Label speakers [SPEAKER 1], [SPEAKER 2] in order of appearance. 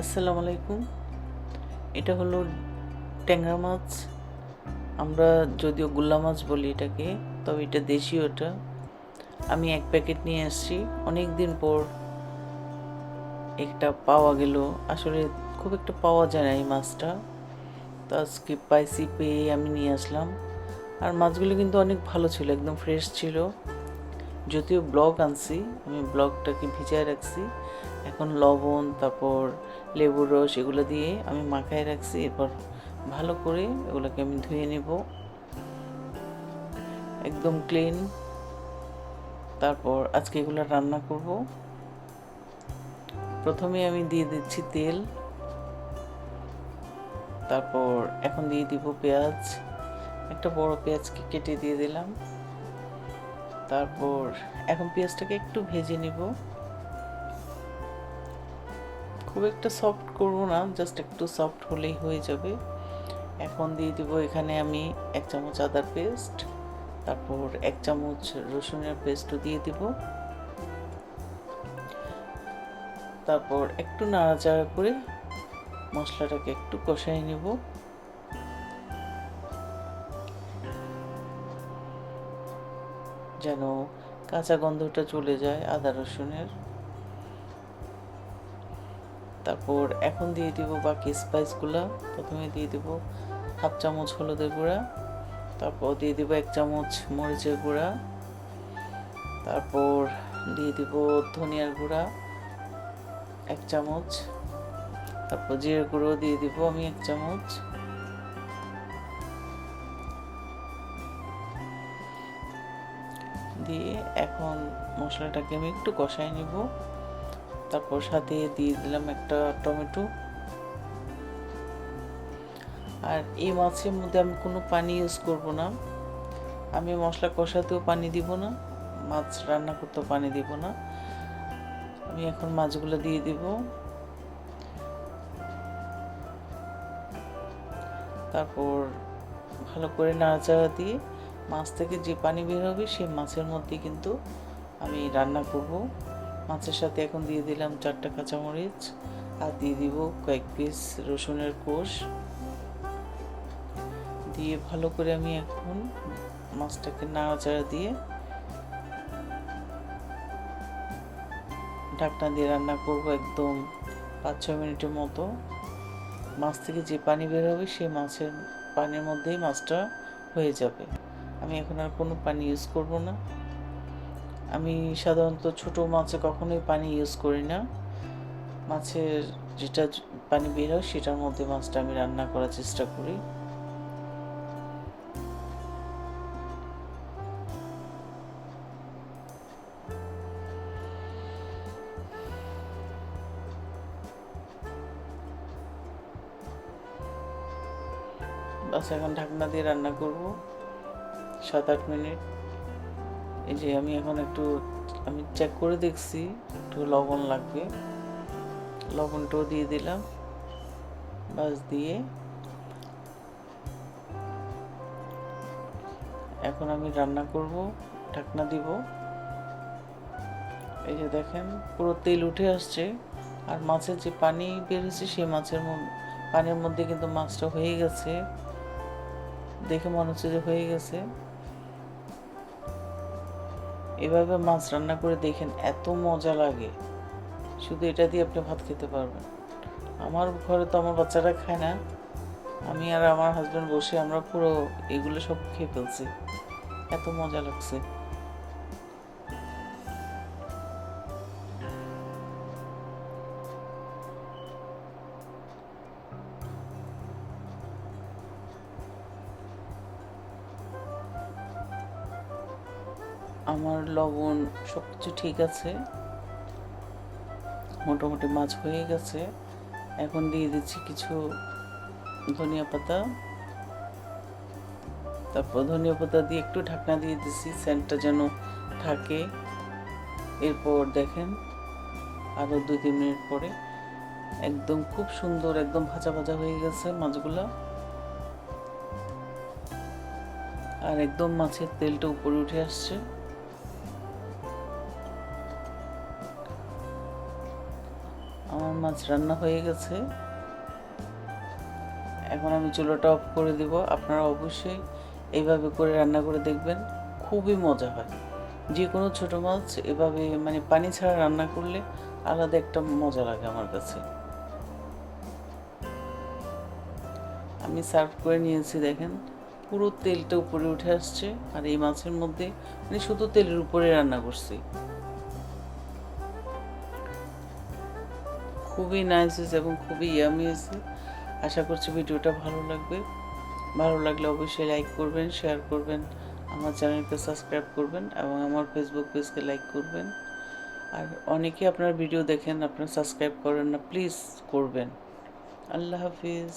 [SPEAKER 1] আসসালামু আলাইকুম। এটা হলো ট্যাংরা মাছ। আমরা যদিও গুল্লা মাছ বলি এটাকে, তবে এটা দেশীয় এটা। আমি এক প্যাকেট নিয়ে আসছি। অনেক দিন পর একটা পাওয়া গেল। আসলে খুব একটা পাওয়া যায় না এই মাছটা। তো আজকে পাইসি পেয়ে আমি নিয়ে আসলাম। আর মাছগুলো কিন্তু অনেক ভালো ছিল, একদম ফ্রেশ ছিল। যদিও ব্লগ আনছি, আমি ব্লগটাকে ভিজায় রাখছি। এখন লবণ, তারপর লেবুর রস এগুলো দিয়ে আমি মাখায় রাখছি। এরপর ভালো করে এগুলোকে আমি ধুয়ে নেব। একদম ক্লিন তারপর আজকে এগুলো রান্না করব। প্রথমে আমি দিয়ে দিচ্ছি তেল। তারপর এখন দিয়ে দিব পেঁয়াজ। একটা বড় পেঁয়াজকে কেটে দিয়ে দিলাম। তারপর এখন পেঁয়াজটাকে একটু ভেজে নিব। খুব একটা সফট করব না জাস্ট একটু সফট হলেই হয়ে যাবে। এখন দিয়ে দিব এখানে আমি এক চামচ আদার পেস্ট তারপর এক চামচ রসুনের পেস্টও দিয়ে দিব। তারপর একটু নাড়াচাড়া করে মশলাটাকে একটু কষাই নেব। যেন কাঁচা গন্ধটা চলে যায় আদা রসুনের। তারপর এখন দিয়ে দিব বাকি স্পাইসগুলো প্রথমে দিয়ে দিব হাফ চামচ হলুদের গুঁড়া, তারপর দিয়ে দিব এক চামচ মরিচের গুঁড়া, তারপর দিয়ে দিব ধনিয়ার গুঁড়া এক চামচ, তারপর জিরের গুঁড়ো দিয়ে দিব আমি এক চামচ। দিয়ে এখন মশলাটাকে আমি একটু কষাই নিব। তারপর সাথে দিয়ে দিলাম একটা টমেটো। আর এই মাছের মধ্যে আমি কোনো পানি ইউজ করব না। আমি মশলা কষাতেও পানি দিব না, মাছ রান্না করতেও পানি দিব না। আমি এখন মাছগুলো দিয়ে দিব। তারপর ভালো করে নাড়াচাড়া দিয়ে মাছ থেকে যে পানি বের হবে সেই মাছের মধ্যে কিন্তু আমি রান্না করব। মাছের সাথে এখন দিয়ে দিলাম চারটা কাঁচামরিচ আর দিয়ে দিব কয়েক পিস রসুনের কোষ। দিয়ে ভালো করে আমি এখন মাছটাকে নাড়াচাড়া দিয়ে ঢাকনা দিয়ে রান্না করব একদম পাঁচ ছ মিনিটের মতো। মাছ থেকে যে পানি বের হবে সেই মাছের পানির মধ্যেই মাছটা হয়ে যাবে। আমি এখন আর কোনো পানি ইউজ করব না। আমি সাধারণত ছোট মাছে কখনোই পানি ইউজ করি না। মাছের যেটা পানি বের হয়, সেটার মধ্যে মাছটা আমি রান্না করার চেষ্টা করি। বাস এখন ঢাকনা দিয়ে রান্না করব, সাত আট মিনিট। এই যে আমি এখন একটু, আমি চেক করে দেখছি, একটু লবণ লাগবে। লবণটাও দিয়ে দিলাম বাস দিয়ে। এখন আমি রান্না করব, ঢাকনা দিব। এই যে দেখেন, পুরো তেল উঠে আসছে। আর মাছের যে পানি বেরিয়েছে সেই মাছের পানির মধ্যে কিন্তু মাছটা হয়ে গেছে। দেখে মনে হচ্ছে যে হয়ে গেছে। এভাবে মাছ রান্না করে দেখেন এত মজা লাগে। শুধু এটা দিয়ে আপনি ভাত খেতে পারবেন। আমার ঘরে তো আমার বাচ্চারা খায় না। আমি আর আমার হাজব্যান্ড বসে আমরা পুরো এগুলো সব খেয়ে ফেলছি। এত মজা লাগছে। আমার লবণ সব কিছু ঠিক আছে। মোটামুটি মাছ হয়ে গেছে। এখন দিয়ে দিচ্ছি কিছু ধনিয়া পাতা। তারপর ধনিয়া পাতা দিয়ে একটু ঢাকনা দিয়ে দিচ্ছি সেন্টটা যেন থাকে। এরপর দেখেন আরও দুই তিন মিনিট পরে একদম খুব সুন্দর, একদম ভাজা ভাজা হয়ে গেছে মাছগুলো। আর একদম মাছের তেলটা উপরে উঠে আসছে। আমার মাছ রান্না হয়ে গেছে। এখন আমি চুলোটা অফ করে দিব। আপনারা অবশ্যই এইভাবে করে রান্না করে দেখবেন, খুবই মজা হয়। যে কোনো ছোটো মাছ এভাবে মানে পানি ছাড়া রান্না করলে আলাদা একটা মজা লাগে আমার কাছে। আমি সার্ভ করে নিয়েছি দেখেন, পুরো তেলটা উপরে উঠে আসছে। আর এই মাছের মধ্যে মানে শুধু তেলের উপরে রান্না করছি। খুবই নাইস হয়েছে এবং খুবই ইয়ামি হয়েছে আশা করছি ভিডিওটা ভালো লাগবে। ভালো লাগলে অবশ্যই লাইক করবেন শেয়ার করবেন, আমার চ্যানেলকে সাবস্ক্রাইব করবেন এবং আমার ফেসবুক পেজকে লাইক করবেন। আর অনেকে আপনার ভিডিও দেখেন, আপনার সাবস্ক্রাইব করেন না প্লিজ করবেন। আল্লাহ হাফিজ।